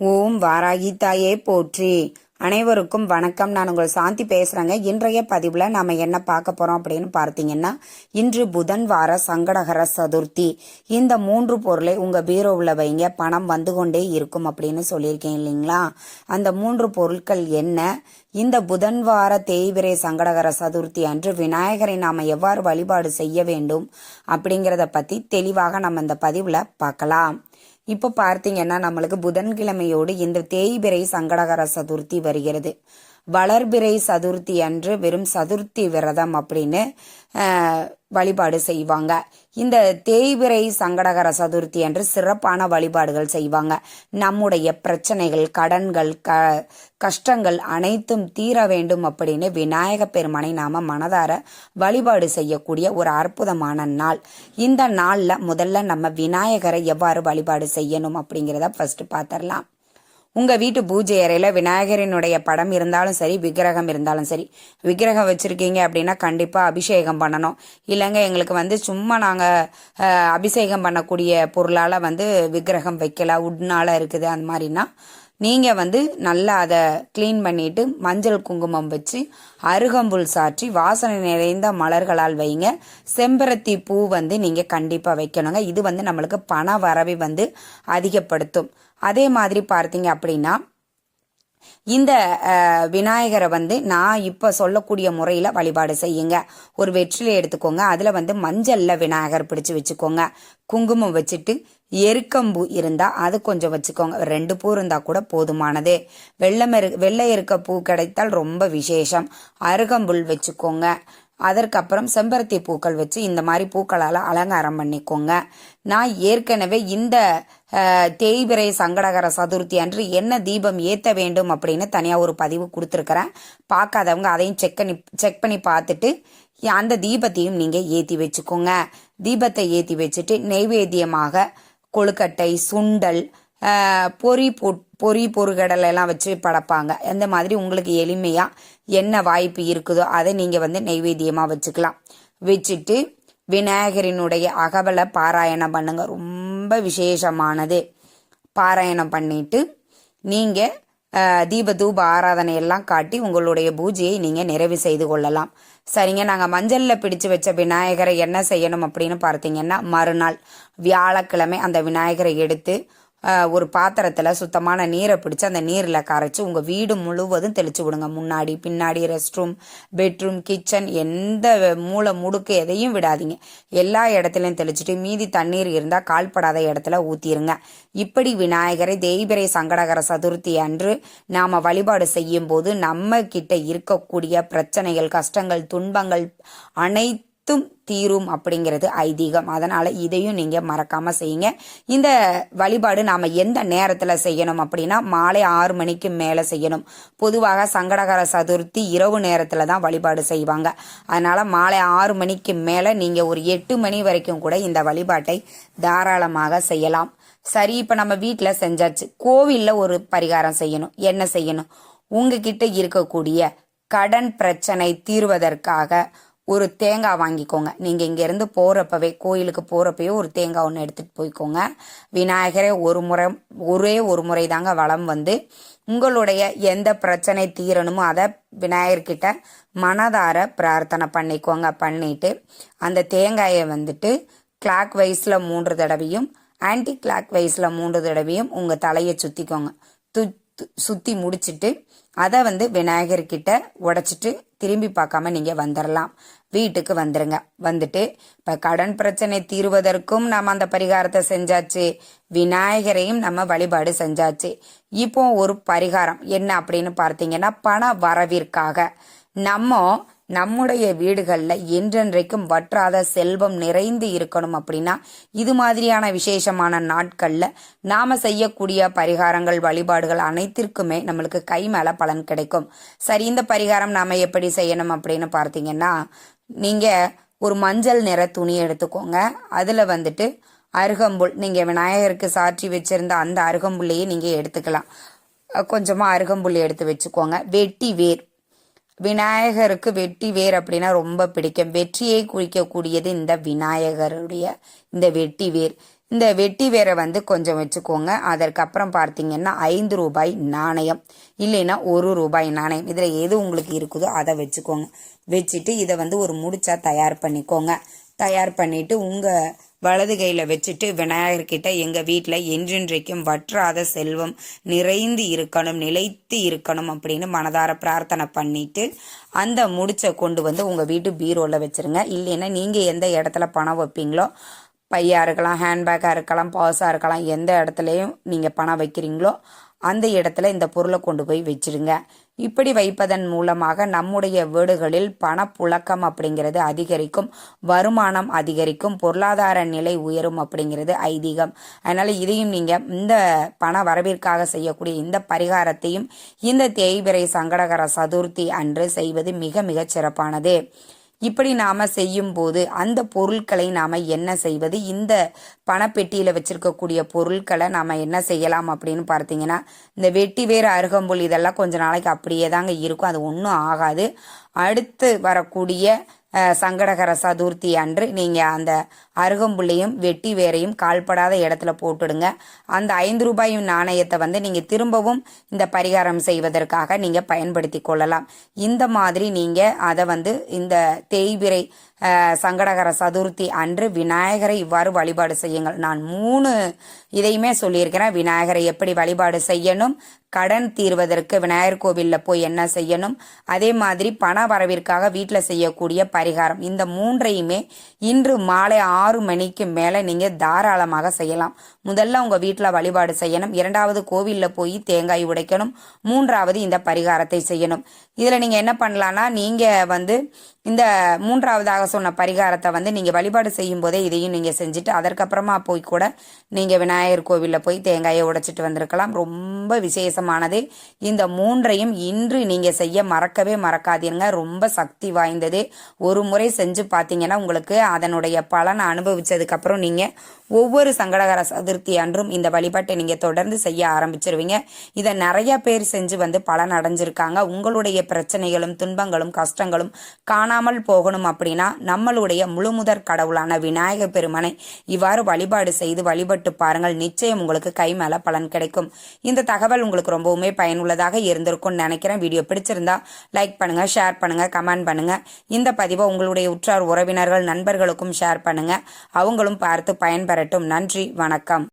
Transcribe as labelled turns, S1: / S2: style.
S1: ஓம் வாராகி தாயே போற்றி. அனைவருக்கும் வணக்கம். நான் உங்கள் சாந்தி பேசுகிறேங்க இன்றைய பதிவில் நாம் என்ன பார்க்க போகிறோம் அப்படின்னு பார்த்தீங்கன்னா இன்று புதன் வார சங்கடகர சதுர்த்தி. இந்த மூன்று பொருளை உங்கள் பீரோவில் வைங்க. பணம் வந்து கொண்டே இருக்கும் அப்படின்னு சொல்லியிருக்கேன் இல்லைங்களா? அந்த மூன்று பொருட்கள் என்ன? இந்த புதன் வார தேய்விரை சங்கடகர சதுர்த்தி அன்று விநாயகரை நாம் எவ்வாறு வழிபாடு செய்ய வேண்டும் அப்படிங்கிறத பற்றி தெளிவாக நம்ம இந்த பதிவில் பார்க்கலாம். இப்போ பார்த்தீங்கன்னா நம்மளுக்கு புதன்கிழமையோடு இந்த தேய்பிரை சங்கடகர சதுர்த்தி வருகிறது. வளர்பிறை சதுர்த்தி அன்று வெறும் சதுர்த்தி விரதம் அப்படின்னு வழிபாடு செய்வாங்க. இந்த தேய்பிறை சங்கடகர சதுர்த்தி அன்று சிறப்பான வழிபாடுகள் செய்வாங்க. நம்முடைய பிரச்சனைகள் கடன்கள் க கஷ்டங்கள் அனைத்தும் தீர வேண்டும் அப்படின்னு விநாயக பெருமானை நாம மனதார வழிபாடு செய்யக்கூடிய ஒரு அற்புதமான நாள். இந்த நாளில் முதல்ல நம்ம விநாயகரை எவ்வாறு வழிபாடு செய்யணும் அப்படிங்கிறத ஃபர்ஸ்ட் பார்த்துடலாம் உங்க வீட்டு பூஜை அறையில விநாயகரினுடைய படம் இருந்தாலும் சரி விக்கிரகம் இருந்தாலும் சரி விக்கிரகம் வச்சிருக்கீங்க அப்படின்னா கண்டிப்பா அபிஷேகம் பண்ணணும். இல்லைங்க எங்களுக்கு வந்து சும்மா நாங்க அபிஷேகம் பண்ணக்கூடிய பொருளால வந்து விக்கிரகம் வைக்கல உட்னால இருக்குது அந்த மாதிரின்னா நீங்கள் வந்து நல்லா அதை க்ளீன் பண்ணிட்டு மஞ்சள் குங்குமம் வச்சு அருகம்புல் சாற்றி வாசனை நிறைந்த மலர்களால் வைங்க. செம்பருத்தி பூ வந்து நீங்கள் கண்டிப்பாக வைக்கணுங்க. இது வந்து நம்மளுக்கு பண வரவை வந்து அதிகப்படுத்தும். அதே மாதிரி பார்த்தீங்க அப்படின்னா இந்த விநாயகரை வந்து நான் இப்போ சொல்லக்கூடிய முறையில் வழிபாடு செய்யுங்க. ஒரு வெற்றிலை எடுத்துக்கோங்க. அதில் வந்து மஞ்சளில் விநாயகர் பிடிச்சி வச்சுக்கோங்க. குங்குமம் வச்சுட்டு எருக்கம்பூ இருந்தால் அது கொஞ்சம் வச்சுக்கோங்க. ரெண்டு பூ இருந்தால் கூட போதுமானது. வெள்ளம் வெள்ளை இருக்க பூ கிடைத்தால் ரொம்ப விசேஷம். அருகம்புல் வச்சுக்கோங்க. அதற்கப்புறம் செம்பருத்தி பூக்கள் வச்சு இந்த மாதிரி பூக்களால் அலங்காரம் பண்ணிக்கோங்க. நான் ஏற்கனவே இந்த தேய்பிரை சங்கடகர சதுர்த்தி அன்று என்ன தீபம் ஏற்ற வேண்டும் அப்படின்னு தனியாக ஒரு பதிவு கொடுத்துருக்குறேன். பார்க்காதவங்க அதையும் செக் பண்ணி செக் பண்ணி பார்த்துட்டு அந்த தீபத்தையும் நீங்கள் ஏற்றி வச்சுக்கோங்க. தீபத்தை ஏற்றி வச்சுட்டு நெய்வேத்தியமாக கொழுக்கட்டை சுண்டல் பொறி பொரி பொ பொரி பொருகடலை வச்சு படைப்பாங்க. அந்த மாதிரி உங்களுக்கு எளிமையாக என்ன வாய்ப்பு இருக்குதோ அதை நீங்கள் வந்து நெய்வேத்தியமாக வச்சுக்கலாம். வச்சுட்டு விநாயகரினுடைய அகவலை பாராயணம் பண்ணுங்க. ரொம்ப விசேஷமானது. பாராயணம் பண்ணிட்டு நீங்கள் தீப தூப ஆராதனை எல்லாம் காட்டி உங்களுடைய பூஜையை நீங்கள் நிறைவு செய்து கொள்ளலாம். சரிங்க நாங்கள் மஞ்சளில் பிடிச்சு வச்ச விநாயகரை என்ன செய்யணும் அப்படின்னு பார்த்தீங்கன்னா மறுநாள் வியாழக்கிழமை அந்த விநாயகரை எடுத்து ஒரு பாத்திரத்தில் சுத்தமான நீரை பிடிச்சி அந்த நீரில் கரைச்சி உங்கள் வீடு முழுவதும் தெளிச்சு விடுங்க. முன்னாடி பின்னாடி ரெஸ்ட் ரூம் பெட்ரூம் கிச்சன் எந்த மூளை முடுக்கு எதையும் விடாதீங்க. எல்லா இடத்துலையும் தெளிச்சுட்டு மீதி தண்ணீர் இருந்தால் கால்படாத இடத்துல ஊற்றிடுங்க இப்படி விநாயகரை தெய்வரை சங்கடகர சதுர்த்தி அன்று நாம் வழிபாடு செய்யும் போது நம்ம கிட்ட இருக்கக்கூடிய பிரச்சனைகள் கஷ்டங்கள் துன்பங்கள் அனைத்து அனைத்தும் தீரும் அப்படிங்கிறது ஐதீகம். அதனால இதையும் நீங்க மறக்காம செய்யுங்க. இந்த வழிபாடு நாம எந்த நேரத்துல செய்யணும் அப்படின்னா மாலை ஆறு மணிக்கு மேல செய்யணும். பொதுவாக சங்கடகர சதுர்த்தி இரவு நேரத்துல தான் வழிபாடு செய்வாங்க. அதனால மாலை ஆறு மணிக்கு மேல நீங்க ஒரு எட்டு மணி வரைக்கும் கூட இந்த வழிபாட்டை தாராளமாக செய்யலாம். சரி இப்ப நம்ம வீட்டுல செஞ்சாச்சு. கோவில்ல ஒரு பரிகாரம் செய்யணும். என்ன செய்யணும்? உங்ககிட்ட இருக்கக்கூடிய கடன் பிரச்சனை தீர்வதற்காக ஒரு தேங்காய் வாங்கிக்கோங்க. நீங்கள் இங்கேருந்து போகிறப்பவே கோயிலுக்கு போகிறப்பவே ஒரு தேங்காய் ஒன்று எடுத்துகிட்டு போய்க்கோங்க. விநாயகரே ஒரு முறை ஒரே ஒரு முறை தாங்க வளம் வந்து. உங்களுடைய எந்த பிரச்சனை தீரணுமோ அதை விநாயகர்கிட்ட மனதார பிரார்த்தனை பண்ணிக்கோங்க பண்ணிட்டு. அந்த தேங்காயை வந்துட்டு கிளாக் வைஸில் மூன்று தடவையும் ஆன்டி கிளாக் வைஸில் மூன்று தடவையும் உங்கள் தலையை சுற்றிக்கோங்க து சுற்றி முடிச்சுட்டு அதை வந்து விநாயகர்கிட்ட உடச்சிட்டு திரும்பி பார்க்காம நீங்கள் வந்துடலாம் வீட்டுக்கு வந்துருங்க. வந்துட்டு இப்போ கடன் பிரச்சனை தீர்வதற்கும் நம்ம அந்த பரிகாரத்தை செஞ்சாச்சு. விநாயகரையும் நம்ம வழிபாடு செஞ்சாச்சு. இப்போ ஒரு பரிகாரம். என்ன அப்படின்னு பார்த்தீங்கன்னா பண வரவிற்காக. நம்ம நம்முடைய வீடுகளில் என்றென்றைக்கும் வற்றாத செல்வம் நிறைந்து இருக்கணும் அப்படின்னா இது மாதிரியான விசேஷமான நாட்களில் நாம் செய்யக்கூடிய பரிகாரங்கள் வழிபாடுகள் அனைத்திற்குமே நம்மளுக்கு கை மேலே பலன் கிடைக்கும். சரி இந்த பரிகாரம் நாம் எப்படி செய்யணும் அப்படின்னு பார்த்தீங்கன்னா நீங்கள் ஒரு மஞ்சள் நிற துணி எடுத்துக்கோங்க. அதில் வந்துட்டு அருகம்புல் நீங்கள் விநாயகருக்கு சாற்றி வச்சுருந்த அந்த அருகம்புல்லையே நீங்கள் எடுத்துக்கலாம். கொஞ்சமாக அருகம்புல் எடுத்து வச்சுக்கோங்க. வெட்டி வேர். விநாயகருக்கு வெட்டி வேர் அப்படின்னா ரொம்ப பிடிக்கும். வெற்றியை குறிக்கக்கூடியது இந்த விநாயகருடைய இந்த வெட்டி வேர். இந்த வெட்டி வேரை வந்து கொஞ்சம் வச்சுக்கோங்க. அதற்கப்புறம் பார்த்தீங்கன்னா ஐந்து ரூபாய் நாணயம். இல்லைன்னா ஒரு ரூபாய் நாணயம். இதில் எது உங்களுக்கு இருக்குதோ அதை வச்சுக்கோங்க. வச்சுட்டு இதை வந்து ஒரு முடிச்சா தயார் பண்ணிக்கோங்க. தயார் பண்ணிட்டு உங்கள் வலது கையில் வச்சுட்டு விநாயகர்கிட்ட எங்கள் வீட்டில் என்றென்றைக்கும் வற்றாத செல்வம் நிறைந்து இருக்கணும் நிலைத்து இருக்கணும் அப்படின்னு மனதார பிரார்த்தனை பண்ணிட்டு அந்த முடிச்சை கொண்டு வந்து உங்கள் வீட்டு பீரோவில் வச்சுருங்க. இல்லைன்னா நீங்கள் எந்த இடத்துல பணம் வைப்பீங்களோ பையாக இருக்கலாம் ஹேண்ட்பேக்காக இருக்கலாம் பர்ஸாக இருக்கலாம் எந்த இடத்துலையும் நீங்கள் பணம் வைக்கிறீங்களோ அந்த இடத்துல இந்த பொருளை கொண்டு போய் வச்சிடுங்க இப்படி வைப்பதன் மூலமாக நம்முடைய வீடுகளில் பணப்புழக்கம் அப்படிங்கிறது அதிகரிக்கும் வருமானம் அதிகரிக்கும் பொருளாதார நிலை உயரும் அப்படிங்கிறது ஐதீகம். அதனால் இதையும் நீங்கள் இந்த பண வரவிற்காக செய்யக்கூடிய இந்த பரிகாரத்தையும் இந்த தேய்பிரை சங்கடகர சதுர்த்தி அன்று செய்வது மிக மிகச் சிறப்பானது. இப்படி நாம செய்யும் போது அந்த பொருட்களை நாம என்ன செய்வது? இந்த பணப்பெட்டியில வச்சிருக்கக்கூடிய பொருட்களை நாம என்ன செய்யலாம் அப்படின்னு பார்த்தீங்கன்னா இந்த வெட்டி வேறு அருகம்புல் இதெல்லாம் கொஞ்ச நாளைக்கு அப்படியே தாங்க இருக்கும். அது ஒன்றும் ஆகாது. அடுத்து வரக்கூடிய சங்கடகர சதுர்த்தி அன்று நீங்கள் அந்த அருகம்புள்ளையும் வெட்டி வேரையும் கால்படாத இடத்துல போட்டுடுங்க. அந்த ஐந்து ரூபாய் நாணயத்தை வந்து நீங்கள் திரும்பவும் இந்த பரிகாரம் செய்வதற்காக நீங்கள் பயன்படுத்தி கொள்ளலாம். இந்த மாதிரி நீங்கள் அதை வந்து இந்த தேய்பிரை சங்கடகர சதுர்த்தி அன்று விநாயகரை இவ்வாறு வழிபாடு செய்யுங்கள். நான் மூணு இதையுமே சொல்லியிருக்கிறேன். விநாயகரை எப்படி வழிபாடு செய்யணும்? கடன் தீர்வதற்கு விநாயகர் கோவிலில் போய் என்ன செய்யணும்? அதே மாதிரி பண வரவிற்காக வீட்டில் செய்யக்கூடிய பரிகாரம். இந்த மூன்றையுமே இன்று மாலை ஆறு மணிக்கு மேலே நீங்கள் தாராளமாக செய்யலாம். முதல்ல உங்கள் வீட்டில் வழிபாடு செய்யணும். இரண்டாவது கோவிலில் போய் தேங்காய் உடைக்கணும். மூன்றாவது இந்த பரிகாரத்தை செய்யணும். இதில் நீங்கள் என்ன பண்ணலான்னா நீங்கள் வந்து இந்த மூன்றாவதாக சொன்ன பரிகாரத்தை வந்து நீங்கள் வழிபாடு செய்யும் போதே இதையும் நீங்கள் செஞ்சுட்டு அதற்கப்புறமா போய் கூட நீங்கள் விநாயகர் கோவிலில் போய் தேங்காயை உடைச்சிட்டு வந்திருக்கலாம். ரொம்ப விசேஷமானது. இந்த மூன்றையும் இன்று நீங்கள் செய்ய மறக்கவே மறக்காதீங்க. ரொம்ப சக்தி வாய்ந்தது. ஒரு முறை செஞ்சு பார்த்தீங்கன்னா உங்களுக்கு அதனுடைய பலனை அனுபவிச்சதுக்கப்புறம் நீங்கள் ஒவ்வொரு சங்கடகர சதுர்த்தி அன்றும் இந்த வழிபாட்டை நீங்கள் தொடர்ந்து செய்ய ஆரம்பிச்சிருவீங்க. இதை நிறைய பேர் செஞ்சு வந்து பலன் அடைஞ்சிருக்காங்க உங்களுடைய பிரச்சனைகளும் துன்பங்களும் கஷ்டங்களும் காணாமல் போகணும் அப்படின்னா நம்மளுடைய முழுமுதற் கடவுளான விநாயக பெருமனை இவ்வாறு வழிபாடு செய்து வழிபட்டு பாருங்கள். நிச்சயம் உங்களுக்கு கை மேல பலன் கிடைக்கும். இந்த தகவல் உங்களுக்கு ரொம்பவுமே பயனுள்ளதாக இருந்திருக்கும்னு நினைக்கிறேன். வீடியோ பிடிச்சிருந்தா லைக் பண்ணுங்க ஷேர் பண்ணுங்க கமெண்ட் பண்ணுங்க. இந்த பதிவை உங்களுடைய உற்றார் உறவினர்கள் நண்பர்களுக்கும் ஷேர் பண்ணுங்க. அவங்களும் பார்த்து பயன்பெறட்டும். நன்றி வணக்கம்.